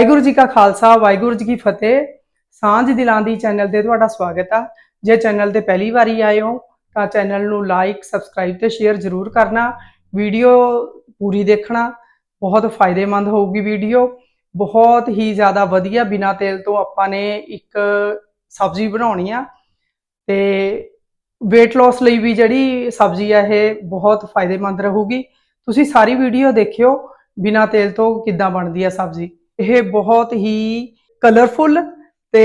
ਵਾਹਿਗੁਰੂ ਜੀ ਕਾ ਖਾਲਸਾ, ਵਾਹਿਗੁਰੂ ਜੀ ਕੀ ਫਤਿਹ। ਸਾਂਝ ਦਿਲਾਂ ਦੀ ਚੈਨਲ ਤੇ ਤੁਹਾਡਾ ਸਵਾਗਤ ਆ। ਜੇ ਚੈਨਲ ਤੇ ਪਹਿਲੀ ਵਾਰੀ ਆਏ ਹੋ, ਤਾਂ ਚੈਨਲ ਨੂੰ ਲਾਈਕ, ਸਬਸਕ੍ਰਾਈਬ ਤੇ ਸ਼ੇਅਰ ਜ਼ਰੂਰ ਕਰਨਾ। ਵੀਡੀਓ ਪੂਰੀ ਦੇਖਣਾ ਬਹੁਤ ਫਾਇਦੇਮੰਦ ਹੋਊਗੀ ਵੀਡੀਓ। ਬਹੁਤ ਹੀ ਜ਼ਿਆਦਾ ਵਧੀਆ ਬਿਨਾ ਤੇਲ ਤੋਂ ਆਪਾਂ ਨੇ ਇੱਕ ਸਬਜ਼ੀ ਬਣਾਉਣੀ ਆ। ਤੇ weight loss ਲਈ ਵੀ ਜਿਹੜੀ ਸਬਜ਼ੀ ਆ, ਇਹ ਬਹੁਤ ਫਾਇਦੇਮੰਦ ਰਹੂਗੀ। ਤੁਸੀਂ ਸਾਰੀ ਵੀਡੀਓ ਦੇਖਿਓ ਬਿਨਾ ਤੇਲ ਤੋਂ ਕਿੱਦਾਂ ਬਣਦੀ ਆ ਸਬਜ਼ੀ। ਇਹ ਬਹੁਤ ਹੀ ਕਲਰਫੁਲ ਤੇ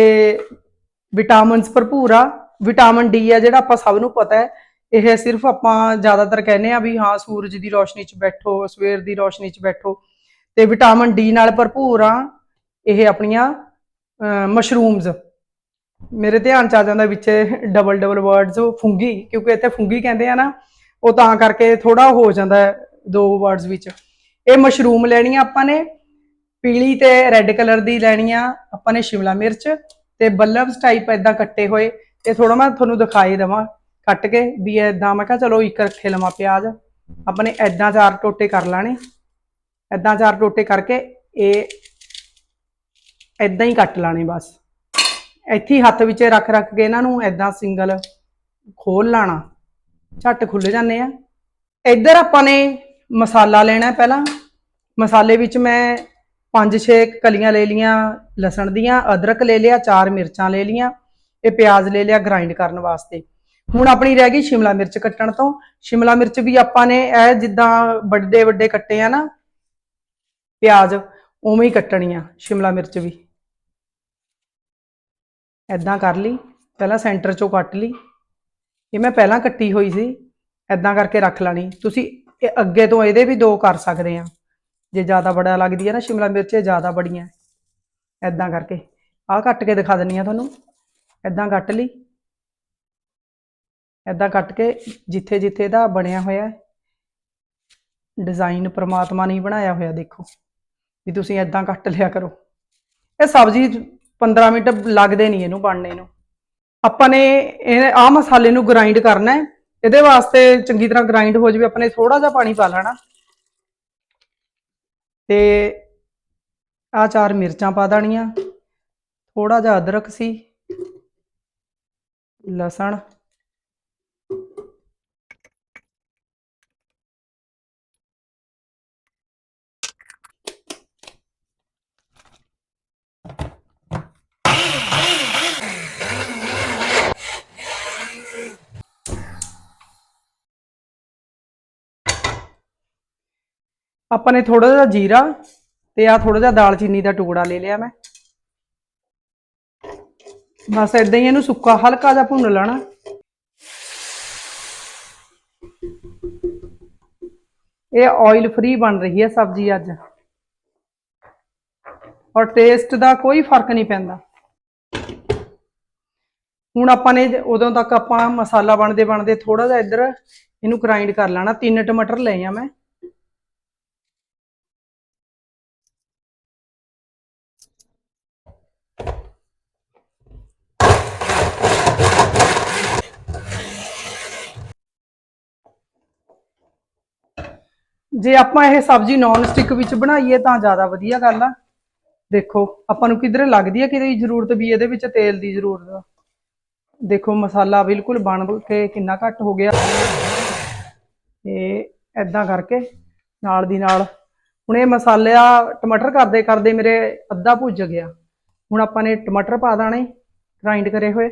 ਵਿਟਾਮਿਨਸ ਭਰਪੂਰ ਆ। ਵਿਟਾਮਿਨ ਡੀ ਆ ਜਿਹੜਾ ਆਪਾਂ ਸਭ ਨੂੰ ਪਤਾ ਹੈ। ਇਹ ਸਿਰਫ ਆਪਾਂ ਜ਼ਿਆਦਾਤਰ ਕਹਿੰਦੇ ਆ ਵੀ ਹਾਂ, ਸੂਰਜ ਦੀ ਰੋਸ਼ਨੀ 'ਚ ਬੈਠੋ, ਸਵੇਰ ਦੀ ਰੋਸ਼ਨੀ 'ਚ ਬੈਠੋ। ਤੇ ਵਿਟਾਮਿਨ ਡੀ ਨਾਲ ਭਰਪੂਰ ਆ ਇਹ ਆਪਣੀਆਂ ਮਸ਼ਰੂਮਸ ਮੇਰੇ ਧਿਆਨ ਚ ਆ ਜਾਂਦਾ ਵਿੱਚ ਡਬਲ ਡਬਲ ਵਰਡਸ ਫੁੰਗੀ, ਕਿਉਂਕਿ ਇੱਥੇ ਫੁੰਗੀ ਕਹਿੰਦੇ ਆ ਨਾ, ਉਹ ਤਾਂ ਕਰਕੇ ਥੋੜਾ ਹੋ ਜਾਂਦਾ ਦੋ ਵਰਡਸ ਵਿੱਚ। ਇਹ ਮਸ਼ਰੂਮ ਲੈਣੀ ਆਪਾਂ ਨੇ। ਪੀਲੀ ਤੇ ਰੈੱਡ ਕਲਰ ਦੀ ਲੈਣੀ ਆ, ਆਪਾਂ ਨੇ ਸ਼ਿਮਲਾ ਮਿਰਚ ਤੇ ਬੱਲਬਸ ਟਾਈਪ ਇਦਾਂ ਕੱਟੇ ਹੋਏ ਇਹ ਥੋੜਾ ਮੈਂ ਤੁਹਾਨੂੰ ਦਿਖਾਈ ਦਵਾਂ ਕੱਟ ਕੇ ਵੀ ਇਦਾਂ ਮੈਂ ਕਿਹਾ ਚਲੋ ਇੱਕ ਰੱਖੇ ਲਵਾਂ ਪਿਆਜ਼, ਆਪਾਂ ਨੇ ਇਦਾਂ ਚਾਰ ਟੋਟੇ ਕਰ ਲਾਣੇ। ਇਦਾਂ ਚਾਰ ਟੋਟੇ ਕਰਕੇ ਇਹ ਇਦਾਂ ਹੀ ਕੱਟ ਲਾਣੇ ਬਸ। ਇੱਥੇ ਹੱਥ ਵਿੱਚ ਰੱਖ ਰੱਖ ਕੇ ਇਹਨਾਂ ਨੂੰ ਇਦਾਂ ਸਿੰਗਲ ਖੋਲ ਲਾਣਾ। ਝੱਟ ਖੁੱਲ ਜਾਂਦੇ ਆ। ਇੱਧਰ ਆਪਾਂ ਨੇ ਮਸਾਲਾ ਲੈਣਾ ਪਹਿਲਾਂ। ਮਸਾਲੇ ਵਿੱਚ ਮੈਂ 5-6 ਕਲੀਆਂ ਲੈ ਲੀਆਂ ਲਸਣ ਦੀਆਂ, ਅਦਰਕ ਲੈ ਲਿਆ, ਚਾਰ ਮਿਰਚਾਂ ਲੈ ਲੀਆਂ ਇਹ ਪਿਆਜ਼ ਲੈ ਲਿਆ ਗ੍ਰਾਈਂਡ ਕਰਨ ਵਾਸਤੇ। ਹੁਣ ਆਪਣੀ ਰਹਿ ਗਈ ਸ਼ਿਮਲਾ ਮਿਰਚ ਕੱਟਣ ਤੋਂ। ਸ਼ਿਮਲਾ ਮਿਰਚ ਵੀ ਆਪਾਂ ਨੇ ਇਹ ਜਿੱਦਾਂ ਵੱਡੇ ਵੱਡੇ ਕੱਟੇ ਆ ਨਾ, ਪਿਆਜ਼, ਉਵੇਂ ਹੀ ਕੱਟਣੀ ਆ ਸ਼ਿਮਲਾ ਮਿਰਚ ਵੀ। ਐਦਾਂ ਕਰ ਲਈ, ਪਹਿਲਾਂ ਸੈਂਟਰ ਚੋਂ ਕੱਟ ਲਈ। ਇਹ ਮੈਂ ਪਹਿਲਾਂ ਕੱਟੀ ਹੋਈ ਸੀ ਐਦਾਂ ਕਰਕੇ ਰੱਖ ਲੈਣੀ। ਤੁਸੀਂ ਇਹ ਅੱਗੇ ਤੋਂ ਇਹਦੇ ਵੀ ਦੋ ਕਰ ਸਕਦੇ ਆ। ਜੇ ਜ਼ਿਆਦਾ ਬੜਾ ਲੱਗਦੀ ਹੈ ਨਾ, ਸ਼ਿਮਲਾ ਮਿਰਚ ਜ਼ਿਆਦਾ ਬੜੀਆਂ। ਐਦਾਂ ਕਰਕੇ। ਆਹ ਕੱਟ ਕੇ ਦਿਖਾ ਦਿੰਨੀ ਆ ਤੁਹਾਨੂੰ। ਐਦਾਂ ਕੱਟ ਲਈ। ਐਦਾਂ ਕੱਟ ਕੇ ਜਿੱਥੇ ਜਿੱਥੇ ਦਾ ਬਣਿਆ ਹੋਇਆ ਡਿਜ਼ਾਈਨ ਪ੍ਰਮਾਤਮਾ ਨੇ ਬਣਾਇਆ ਹੋਇਆ, ਦੇਖੋ। ਵੀ ਤੁਸੀਂ ਐਦਾਂ ਕੱਟ ਲਿਆ ਕਰੋ। ਇਹ ਸਬਜ਼ੀ 15 ਮਿੰਟ ਲੱਗਦੇ ਨਹੀਂ ਇਹਨੂੰ ਬਣਨੇ ਨੂੰ। ਆਪਾਂ ਨੇ ਇਹ ਆ ਮਸਾਲੇ ਨੂੰ ਗ੍ਰਾਈਂਡ ਕਰਨਾ ਹੈ। ਇਹਦੇ ਵਾਸਤੇ ਚੰਗੀ ਤਰ੍ਹਾਂ ਗ੍ਰਾਈਂਡ ਹੋ ਜਾਵੇ, ਆਪਣੇ ਥੋੜਾ ਜਿਹਾ ਪਾਣੀ ਪਾ ਲੈਣਾ। ਤੇ ਆ ਚਾਰ ਮਿਰਚਾਂ ਪਾ ਦੇਣੀਆਂ ਥੋੜਾ ਜਿਹਾ ਅਦਰਕ ਸੀ ਲਸਣ ਆਪਾਂ ਨੇ ਥੋੜਾ ਜਿਹਾ ਜੀਰਾ ਤੇ ਆ ਥੋੜਾ ਜਿਹਾ ਦਾਲਚੀਨੀ ਦਾ ਟੁਕੜਾ ਲੈ ਲਿਆ ਮੈਂ। ਬਸ ਇਦਾਂ ਹੀ ਇਹਨੂੰ ਸੁੱਕਾ, ਹਲਕਾ ਜਿਹਾ ਭੁੰਨ ਲੈਣਾ। ਇਹ ਆਇਲ ਫ੍ਰੀ ਬਣ ਰਹੀ ਹੈ ਸਬਜ਼ੀ ਅੱਜ। ਔਰ ਟੇਸਟ ਦਾ ਕੋਈ ਫ਼ਰਕ ਨਹੀਂ ਪੈਂਦਾ। ਹੁਣ ਆਪਾਂ ਨੇ ਉਦੋਂ ਤੱਕ ਆਪਾਂ ਮਸਾਲਾ ਬਣਦੇ ਬਣਦੇ ਥੋੜਾ ਜਿਹਾ ਇੱਧਰ ਇਹਨੂੰ ਗ੍ਰਾਈਂਡ ਕਰ ਲੈਣਾ। ਤਿੰਨ ਟਮਾਟਰ ਲਏ ਆ ਮੈਂ। ਜੇ ਆਪਾਂ ਇਹ ਸਬਜ਼ੀ ਨੌਨ ਸਟਿਕ ਵਿੱਚ ਬਣਾਈਏ ਤਾਂ ਜ਼ਿਆਦਾ ਵਧੀਆ ਗੱਲ ਆ। ਦੇਖੋ, ਆਪਾਂ ਨੂੰ ਕਿਧਰੇ ਲੱਗਦੀ ਹੈ ਕਿਤੇ ਜ਼ਰੂਰਤ ਵੀ, ਇਹਦੇ ਵਿੱਚ ਤੇਲ ਦੀ ਜ਼ਰੂਰਤ ਦੇਖੋ, ਮਸਾਲਾ ਬਿਲਕੁਲ ਬਣ ਕੇ ਕਿੰਨਾ ਘੱਟ ਹੋ ਗਿਆ। ਇਹ ਐਦਾਂ ਕਰਕੇ ਨਾਲ ਦੀ ਨਾਲ ਹੁਣ ਇਹ ਮਸਾਲਿਆ ਟਮਾਟਰ ਕਰਦੇ ਕਰਦੇ ਮੇਰੇ ਅੱਧਾ ਭੁੱਜ ਗਿਆ। ਹੁਣ ਆਪਾਂ ਨੇ ਟਮਾਟਰ ਪਾ ਦੇਣੇ ਗ੍ਰਾਈਂਡ ਕਰੇ ਹੋਏ।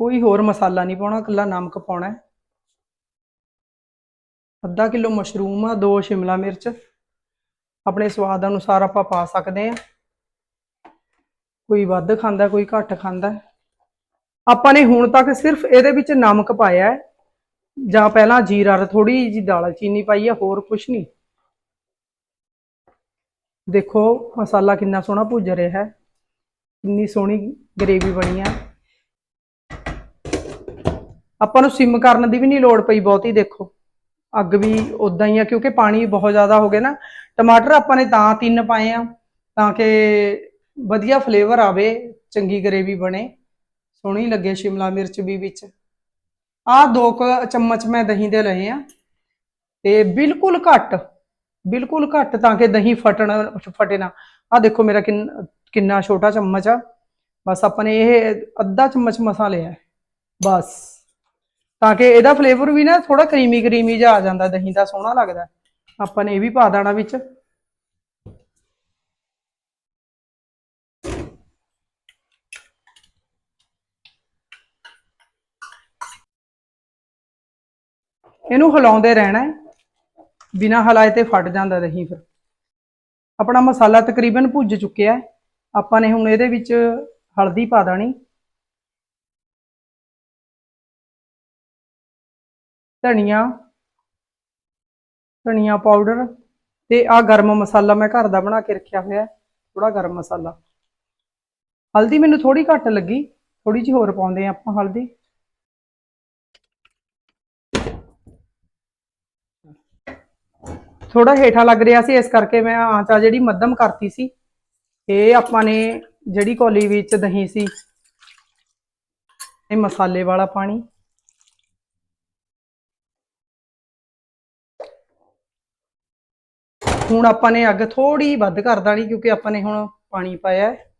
ਕੋਈ ਹੋਰ ਮਸਾਲਾ ਨਹੀਂ ਪਾਉਣਾ, ਇਕੱਲਾ ਨਮਕ ਪਾਉਣਾ। ਅੱਧਾ ਕਿਲੋ ਮਸ਼ਰੂਮ ਆ, ਦੋ ਸ਼ਿਮਲਾ ਮਿਰਚ। ਆਪਣੇ ਸਵਾਦ ਅਨੁਸਾਰ ਆਪਾਂ ਪਾ ਸਕਦੇ ਆ। ਕੋਈ ਵੱਧ ਖਾਂਦਾ, ਕੋਈ ਘੱਟ ਖਾਂਦਾ। ਆਪਾਂ ਨੇ ਹੁਣ ਤੱਕ ਸਿਰਫ ਇਹਦੇ ਵਿੱਚ ਨਮਕ ਪਾਇਆ ਹੈ। ਜਾਂ ਪਹਿਲਾਂ ਜੀਰਾ ਥੋੜੀ ਜੀ ਦਾਲਚੀਨੀ ਪਾਈ ਆ, ਹੋਰ ਕੁਝ ਨਹੀਂ। ਦੇਖੋ, ਮਸਾਲਾ ਕਿੰਨਾ ਸੋਹਣਾ ਭੁੱਜ ਰਿਹਾ ਹੈ। ਕਿੰਨੀ ਸੋਹਣੀ ਗਰੇਵੀ ਬਣੀ ਆ। ਆਪਾਂ ਨੂੰ ਸਿਮ ਕਰਨ ਦੀ ਵੀ ਨਹੀਂ ਲੋੜ ਪਈ ਬਹੁਤੀ, ਦੇਖੋ। ਅੱਗ ਵੀ ਉਦਾਂ ਹੀ ਆ, ਕਿਉਂਕਿ ਪਾਣੀ ਬਹੁਤ ਜ਼ਿਆਦਾ ਹੋ ਗਿਆ ਨਾ। ਟਮਾਟਰ ਆਪਾਂ ਨੇ ਤਾਂ ਤਿੰਨ ਪਾਏ ਆ, ਤਾਂ ਕਿ ਵਧੀਆ ਫਲੇਵਰ ਆਵੇ, ਚੰਗੀ ਗ੍ਰੇਵੀ ਬਣੇ। ਸੋਹਣੀ ਲੱਗੇ ਸ਼ਿਮਲਾ ਮਿਰਚ ਵੀ ਵਿੱਚ। ਆਹ ਦੋ ਕੁ ਚਮਚ ਮੈਂ ਦਹੀਂ ਦੇ ਲਏ ਆ, ਤੇ ਬਿਲਕੁਲ ਘੱਟ ਬਿਲਕੁਲ ਘੱਟ ਤਾਂ ਕਿ ਦਹੀਂ ਫਟਣ, ਫਟੇ ਨਾ। ਆ ਦੇਖੋ ਮੇਰਾ ਕਿੰਨ- ਕਿੰਨਾ ਛੋਟਾ ਚਮਚ ਆ। ਬਸ ਆਪਾਂ ਨੇ ਇਹ ਅੱਧਾ ਚਮਚ ਮਸਾ ਲਿਆ ਬਸ। ਤਾਂ ਕਿ ਇਹਦਾ ਫਲੇਵਰ ਵੀ ਨਾ ਥੋੜਾ ਕਰੀਮੀ ਕਰੀਮੀ ਜਿਹਾ ਆ ਜਾਂਦਾ, ਦਹੀਂ ਦਾ ਸੋਹਣਾ ਲੱਗਦਾ। ਆਪਾਂ ਨੇ ਇਹ ਵੀ ਪਾ ਦੇਣਾ ਵਿੱਚ। ਇਹਨੂੰ ਹਿਲਾਉਂਦੇ ਰਹਿਣਾ ਹੈ। ਬਿਨਾ ਹਲਾਏ ਤੇ ਫਟ ਜਾਂਦਾ ਦਹੀਂ ਫਿਰ। ਆਪਣਾ ਮਸਾਲਾ ਤਕਰੀਬਨ ਭੁੱਜ ਚੁੱਕਿਆ ਹੈ। ਆਪਾਂ ਨੇ ਹੁਣ ਇਹਦੇ ਵਿੱਚ ਹਲਦੀ ਪਾ ਦੇਣੀ। ਧਨੀਆ ਧਨੀਆ ਪਾਊਡਰ ਤੇ ਆ ਗਰਮ ਮਸਾਲਾ ਮੈਂ ਘਰ ਦਾ ਬਣਾ ਕੇ ਰੱਖਿਆ ਹੋਇਆ ਥੋੜਾ ਗਰਮ ਮਸਾਲਾ। ਹਲਦੀ ਮੈਨੂੰ ਥੋੜੀ ਘੱਟ ਲੱਗੀ ਥੋੜੀ ਜਿਹੀ ਹੋਰ ਪਾਉਂਦੇ ਆ ਆਪਾਂ ਹਲਦੀ। ਥੋੜਾ ਹੇਠਾਂ ਲੱਗ ਰਿਹਾ ਸੀ, ਇਸ ਕਰਕੇ ਮੈਂ ਆਂਚ ਆ ਜਿਹੜੀ ਮੱਧਮ ਕਰਤੀ ਸੀ, ਇਹ ਆਪਾਂ ਨੇ ਜਿਹੜੀ ਕੌਲੀ ਵਿੱਚ ਦਹੀਂ ਸੀ, ਇਹ ਮਸਾਲੇ ਵਾਲਾ ਪਾਣੀ। ਹੁਣ ਆਪਾਂ ਨੇ ਅੱਗ ਥੋੜੀ ਵੱਧ ਕਰ ਦੇਣੀ ਕਿਉਂਕਿ ਆਪਾਂ ਨੇ ਹੁਣ ਪਾਣੀ ਪਾਇਆ ਹੈ।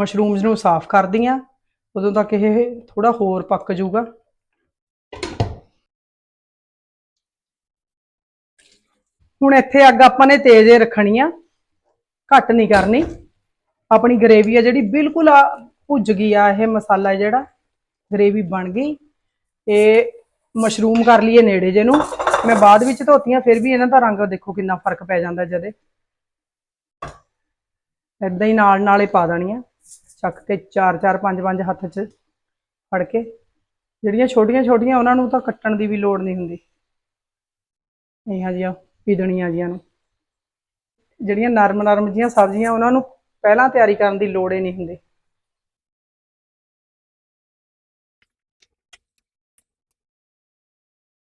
ਮਸ਼ਰੂਮਸ ਨੂੰ ਸਾਫ਼ ਕਰਦੀਆਂ ਉਦੋਂ ਤੱਕ ਇਹ ਥੋੜਾ ਹੋਰ ਪੱਕ ਜਾਊਗਾ। ਹੁਣ ਇੱਥੇ ਅੱਗ ਆਪਾਂ ਨੇ ਤੇਜ਼ ਰੱਖਣੀ ਆ। ਘੱਟ ਨਹੀਂ ਕਰਨੀ। ਆਪਣੀ ਗਰੇਵੀ ਆ ਜਿਹੜੀ ਬਿਲਕੁਲ ਆ ਭੁੱਜ ਗਈ ਆ, ਇਹ ਮਸਾਲਾ ਜਿਹੜਾ, ਗਰੇਵੀ ਬਣ ਗਈ। ਇਹ ਮਸ਼ਰੂਮ ਕਰ ਲਈਏ ਨੇੜੇ ਜੇ ਨੂੰ। ਮੈਂ ਬਾਅਦ ਵਿੱਚ ਧੋਤੀਆਂ, ਫਿਰ ਵੀ ਇਹਨਾਂ ਦਾ ਰੰਗ ਦੇਖੋ ਕਿੰਨਾ ਫ਼ਰਕ ਪੈ ਜਾਂਦਾ ਜਦੇ। ਏਦਾਂ ਹੀ ਨਾਲ ਨਾਲੇ ਪਾ ਦੇਣੀਆਂ, ਚੱਕ ਕੇ 4 4 5 5 ਹੱਥ 'ਚ ਫੜ ਕੇ। ਜਿਹੜੀਆਂ ਛੋਟੀਆਂ ਛੋਟੀਆਂ ਉਹਨਾਂ ਨੂੰ ਤਾਂ ਕੱਟਣ ਦੀ ਵੀ ਲੋੜ ਨਹੀਂ ਹੁੰਦੀ। ਇਹਾਂ ਜਿਹੀਆਂ ਪੀਦਣੀਆਂ ਜੀਆਂ ਨੂੰ। ਜਿਹੜੀਆਂ ਨਰਮ ਨਰਮ ਜੀਆਂ ਸਬਜ਼ੀਆਂ ਉਹਨਾਂ ਨੂੰ ਪਹਿਲਾਂ ਤਿਆਰੀ ਕਰਨ ਦੀ ਲੋੜ ਹੀ ਨਹੀਂ ਹੁੰਦੀ।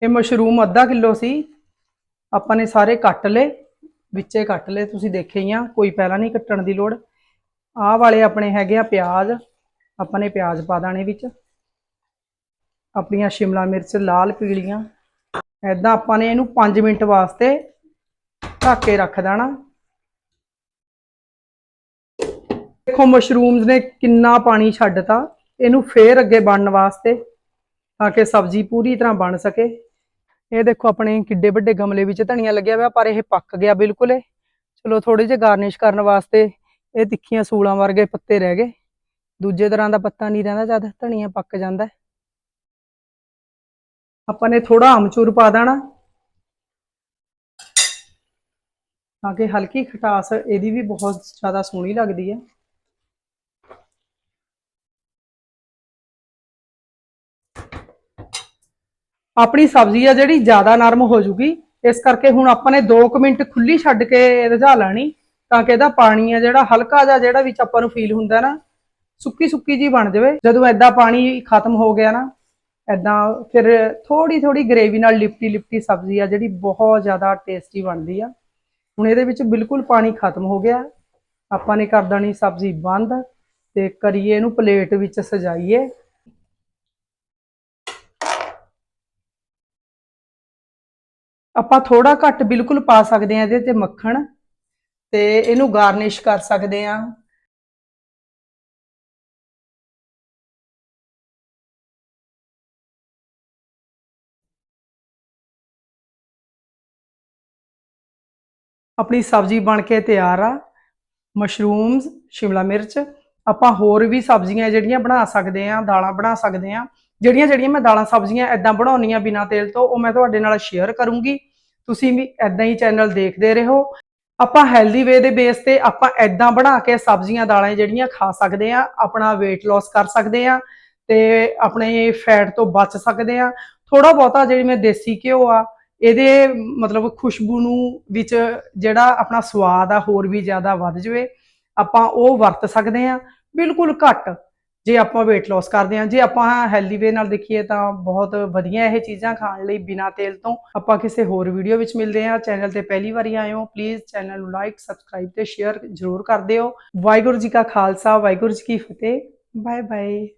ਇਹ ਮਸ਼ਰੂਮ ਅੱਧਾ ਕਿਲੋ ਸੀ। ਆਪਾਂ ਨੇ ਸਾਰੇ ਕੱਟ ਲਏ, ਵਿੱਚੇ ਕੱਟ ਲਏ, ਤੁਸੀਂ ਦੇਖੇ ਹੀ ਆ, ਕੋਈ ਪਹਿਲਾਂ ਨਹੀਂ ਕੱਟਣ ਦੀ ਲੋੜ। ਆਹ ਵਾਲੇ ਆਪਣੇ ਹੈਗੇ ਆ ਪਿਆਜ਼, ਆਪਾਂ ਨੇ ਪਿਆਜ਼ ਪਾ ਦਾਣੇ ਵਿੱਚ। ਆਪਣੀਆਂ ਸ਼ਿਮਲਾ ਮਿਰਚ ਲਾਲ ਪੀਲੀਆਂ। ਐਦਾਂ ਆਪਾਂ ਨੇ ਇਹਨੂੰ 5 ਮਿੰਟ ਵਾਸਤੇ ਢੱਕ ਕੇ ਰੱਖ ਦੇਣਾ। ਦੇਖੋ, ਮਸ਼ਰੂਮਸ ਨੇ ਕਿੰਨਾ ਪਾਣੀ ਛੱਡਤਾ। ਇਹਨੂੰ ਫੇਰ ਅੱਗੇ ਬਣਨ ਵਾਸਤੇ, ਤਾਂ ਕਿ ਸਬਜ਼ੀ ਪੂਰੀ ਤਰ੍ਹਾਂ ਬਣ ਸਕੇ। ਇਹ ਦੇਖੋ ਆਪਣੇ ਕਿੱਡੇ ਵੱਡੇ ਗਮਲੇ ਵਿੱਚ ਧਨੀਆ ਲੱਗਿਆ ਹੋਇਆ, ਪਰ ਇਹ ਪੱਕ ਗਿਆ ਬਿਲਕੁਲ ਇਹ। ਚਲੋ ਥੋੜੇ ਜਿਹੇ ਗਾਰਨਿਸ਼ ਕਰਨ ਵਾਸਤੇ ਇਹ ਤਿੱਖੀਆਂ ਸੂਲਾਂ ਵਰਗੇ ਪੱਤੇ ਰਹਿ ਗਏ। ਦੂਜੇ ਤਰ੍ਹਾਂ ਦਾ ਪੱਤਾ ਨਹੀਂ ਰਹਿੰਦਾ ਜਦ ਧਨੀਆ ਪੱਕ ਜਾਂਦਾ ਆਪਾਂ ਨੇ ਥੋੜਾ ਅਮਚੂਰ ਪਾ ਦੇਣਾ ਤਾਂ ਕਿ ਹਲਕੀ ਖਟਾਸ ਇਹਦੀ ਵੀ ਬਹੁਤ ਜ਼ਿਆਦਾ ਸੋਹਣੀ ਲੱਗਦੀ ਹੈ। ਆਪਣੀ ਸਬਜ਼ੀ ਆ ਜਿਹੜੀ ਜ਼ਿਆਦਾ ਨਰਮ ਹੋ ਜੂਗੀ। ਇਸ ਕਰਕੇ ਹੁਣ ਆਪਾਂ ਨੇ 2 ਮਿੰਟ ਖੁੱਲੀ ਛੱਡ ਕੇ ਰਝਾ ਲੈਣੀ, ਤਾਂ ਕਿ ਇਹਦਾ ਪਾਣੀ ਆ ਜਿਹੜਾ ਹਲਕਾ ਜਿਹਾ ਜਿਹੜਾ ਵਿੱਚ ਆਪਾਂ ਨੂੰ ਫੀਲ ਹੁੰਦਾ ਨਾ, ਸੁੱਕੀ ਸੁੱਕੀ ਜੀ ਬਣ ਜਾਵੇ। ਜਦੋਂ ਐਦਾਂ ਪਾਣੀ ਖਤਮ ਹੋ ਗਿਆ ਨਾ ਐਦਾਂ ਫਿਰ ਥੋੜੀ ਥੋੜੀ ਗ੍ਰੇਵੀ ਨਾਲ ਲਿਪਟੀ ਲਿਪਟੀ ਸਬਜ਼ੀ ਆ ਜਿਹੜੀ ਬਹੁਤ ਜ਼ਿਆਦਾ ਟੇਸਟੀ ਬਣਦੀ ਆ। ਹੁਣ ਇਹਦੇ ਵਿੱਚ ਬਿਲਕੁਲ ਪਾਣੀ ਖਤਮ ਹੋ ਗਿਆ। ਆਪਾਂ ਨੇ ਕਰ ਦੇਣੀ ਸਬਜ਼ੀ ਬੰਦ ਤੇ ਕਰੀਏ ਇਹਨੂੰ ਪਲੇਟ ਵਿੱਚ ਸਜਾਈਏ। ਆਪਾਂ ਥੋੜਾ ਘੱਟ ਬਿਲਕੁਲ ਪਾ ਸਕਦੇ ਆ ਇਹਦੇ ਤੇ ਮੱਖਣ ਤੇ ਇਹਨੂੰ ਗਾਰਨਿਸ਼ ਕਰ ਸਕਦੇ ਆ ਆਪਣੀ ਸਬਜ਼ੀ ਬਣ ਕੇ ਤਿਆਰ ਆ, ਮਸ਼ਰੂਮਸ, ਸ਼ਿਮਲਾ ਮਿਰਚ। ਆਪਾਂ ਹੋਰ ਵੀ ਸਬਜ਼ੀਆਂ ਜਿਹੜੀਆਂ ਬਣਾ ਸਕਦੇ ਆ ਦਾਲਾਂ ਬਣਾ ਸਕਦੇ ਆ ਜਿਹੜੀਆਂ ਜਿਹੜੀਆਂ ਮੈਂ ਦਾਲਾਂ, ਸਬਜ਼ੀਆਂ ਐਦਾਂ ਬਣਾਉਣੀਆਂ ਬਿਨਾਂ ਤੇਲ ਤੋਂ, ਉਹ ਮੈਂ ਤੁਹਾਡੇ ਨਾਲ ਸ਼ੇਅਰ ਕਰੂੰਗੀ। ਤੁਸੀਂ ਵੀ ਐਦਾਂ ਹੀ ਚੈਨਲ ਦੇਖਦੇ ਰਹੋ। ਆਪਾਂ ਹੈਲਦੀ ਵੇ ਦੇ ਬੇਸ ਤੇ ਆਪਾਂ ਐਦਾਂ ਬਣਾ ਕੇ ਸਬਜ਼ੀਆਂ, ਦਾਲਾਂ ਜਿਹੜੀਆਂ ਖਾ ਸਕਦੇ ਆ ਆਪਣਾ weight loss ਕਰ ਸਕਦੇ ਆ ਤੇ ਆਪਣੇ ਫੈਟ ਤੋਂ ਬਚ ਸਕਦੇ ਆ ਥੋੜਾ ਬਹੁਤਾ ਜਿਹੜੀ ਮੈਂ ਦੇਸੀ ਘਿਓ ਆ, ਇਹਦੇ ਮਤਲਬ ਖੁਸ਼ਬੂ ਨੂੰ ਵਿੱਚ ਜਿਹੜਾ ਆਪਣਾ ਸਵਾਦ ਆ ਹੋਰ ਵੀ ਜ਼ਿਆਦਾ ਵੱਧ ਜਾਵੇ, ਆਪਾਂ ਉਹ ਵਰਤ ਸਕਦੇ ਆ ਬਿਲਕੁਲ ਘੱਟ ਜੇ ਆਪਾਂ weight loss ਕਰਦੇ ਹਾਂ, ਜੇ ਆਪਾਂ ਹੈਲਦੀ ਵੇ ਨਾਲ ਦੇਖੀਏ ਤਾਂ ਬਹੁਤ ਵਧੀਆ ਇਹ ਚੀਜ਼ਾਂ ਖਾਣ ਲਈ ਬਿਨਾ ਤੇਲ ਤੋਂ। ਆਪਾਂ ਕਿਸੇ ਹੋਰ ਵੀਡੀਓ ਵਿੱਚ ਮਿਲਦੇ ਹਾਂ। ਚੈਨਲ ਤੇ ਪਹਿਲੀ ਵਾਰੀ ਆਏ ਹੋ ਪਲੀਜ਼ ਚੈਨਲ ਨੂੰ ਲਾਈਕ ਸਬਸਕ੍ਰਾਈਬ ਤੇ ਸ਼ੇਅਰ ਜ਼ਰੂਰ ਕਰ ਦਿਓ। ਵਾਹਿਗੁਰੂ ਜੀ ਕਾ ਖਾਲਸਾ, ਵਾਹਿਗੁਰੂ ਜੀ ਕੀ ਫਤਿਹ। Bye bye